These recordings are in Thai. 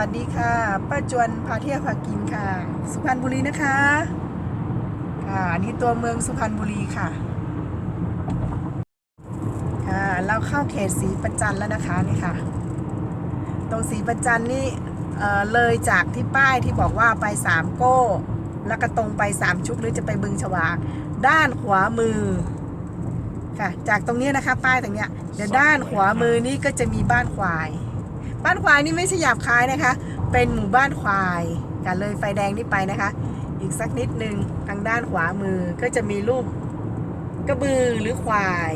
วัสดีค่ะ ป้าจวนพาเที่ยวพากินค่ะ สุพรรณบุรีนะคะ ค่ะอันนี้ตัวเมืองสุพรรณบุรีค่ะ ค่ะเราเข้าเขตศรีประจันแล้วนะคะนี่ค่ะ ตรงศรีประจันนี่เอ่อเลยจากที่ป้ายที่บอกว่าไปสามโก้ แล้วก็ตรงไปสามชุกหรือจะไปบึงฉวาก ด้านขวามือค่ะ จากตรงนี้นะคะ ป้ายตรงเนี้ยเดี๋ยวด้านขวามือนี่ก็จะมีบ้านควาย บ้านควายนี่ไม่ใช่หยาบคายนะคะ เป็นหมู่บ้านควายกันเลยไฟแดงนี่ไปนะคะ อีกสักนิดนึงทางด้านขวามือก็จะมีรูปกระบือหรือควาย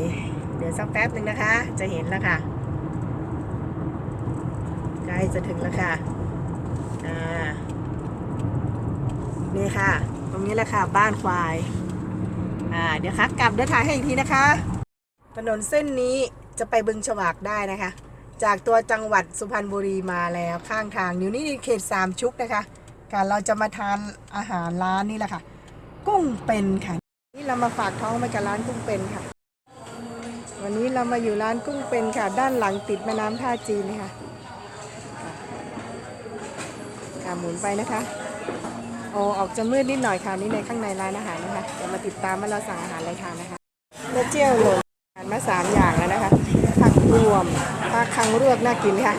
เดี๋ยวสักแป๊บหนึ่งนะคะ จะเห็นแล้วค่ะใกล้จะถึงแล้วค่ะอ่านี่ค่ะ ตรงนี้แหละค่ะ บ้านควายอ่าเดี๋ยวคะกลับเดี๋ยวถ่ายให้อีกทีนะคะ ถนนเส้นนี้จะไปบึงฉวากได้นะคะ จากตัวจังหวัดสุพรรณบุรีมาแล้วข้างทางอยู่นี่เขตสามชุกนะคะค่ะเราจะมาทานอาหารร้านนี่แหละค่ะ กุ้งเป็นค่ะ นี่เรามาฝากท้องไปกับร้านกุ้งเป็นค่ะ วันนี้เรามาอยู่ร้านกุ้งเป็นค่ะ ด้านหลังติดแม่น้ำท่าจีนค่ะค่ะหมุนไปนะคะโอออกจะมืดนิดหน่อยค่ะนี่ในข้างในร้านอาหารนะคะเดี๋ยวมาติดตามว่าเราสั่งอาหารอะไรทานนะคะเนื้อเจียวโรย ทานมาสามอย่างแล้วนะคะผักรวมผักคังรวกน่ากินค่ะ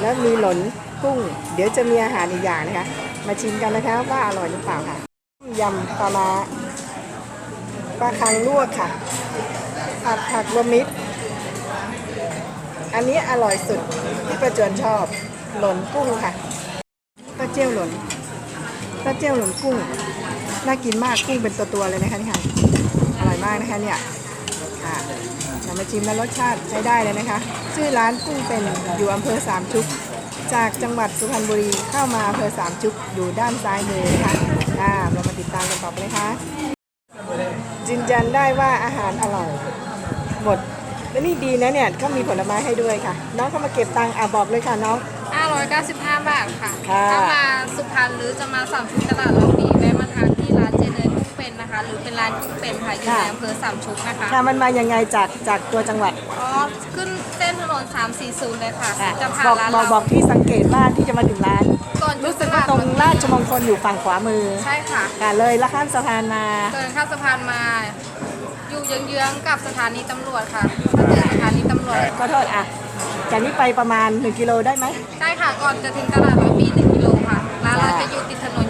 แล้วมีหลนกุ้ง เดี๋ยวจะมีอาหารอีกอย่างนะคะ มาชิมกันนะคะว่าอร่อยหรือเปล่าค่ะยำปลามาปลาคังลวกค่ะ ผัดผักรวมมิตร อันนี้อร่อยสุดที่ประจวนชอบหลนกุ้งค่ะเต้าเจียวหลนเต้าเจียวหลนกุ้ง น่ากินมากกุ้งเป็นตัวๆเลยนะคะนี่ค่ะ อร่อยมากนะคะเนี่ย ค่ะเรามาชิมแล้วรสชาติใช้ได้เลยนะคะ ชื่อร้านกุ้งเป็นอยู่อำเภอสามชุก จากจังหวัดสุพรรณบุรีเข้ามาอำเภอสามชุกอยู่ด้านซ้ายมือนะคะอ่าเรามาติดตามกันต่อไปเลยค่ะยืนยันได้ว่าอาหารอร่อยหมดและนี่ดีนะเนี่ยเขามีผลไม้ให้ด้วยค่ะ น้องเขามาเก็บตังค์อะบอกเลยค่ะน้อง 595 บาทค่ะ ค่ะ ถ้ามาสุพรรณหรือจะมาสามชุกตลาดเราดีแวะม นนะคะหรือเป็นร้านกุ้งเป็นค่ะอยู่ในอำเภอสามชุกนะคะค่ะมันมายังไงจากจากตัวจังหวัดอ๋อขึ้นเส้นถนน340เลยค่ะค่ะจะผ่านบอกร้านบอกเรา บอกที่สังเกตบ้านที่จะมาถึงร้าน ก่อนรู้สึกว่าตรงราชมงคลอยู่ฝั่งขวามือใช่ค่ะค่ะเลยละข้ามสะพานมา เดินข้ามสะพานมา อยู่เยื้องๆกับสถานีตำรวจค่ะถ้าเจอสถานีตำรวจขอโทษอะจากนี้ไปประมาณ 1 กิโลได้ไหม ใช่ค่ะก่อนจะถึงตลาดร้อยปี1กิโลค่ะร้านเราจะอยู่ติดถนน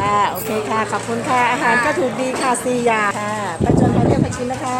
ค่ะ โอเคค่ะ ขอบคุณค่ะ อาหารก็ถูกดีค่ะซีอยางค่ะประจนพาเที่ยวพักชินนะคะ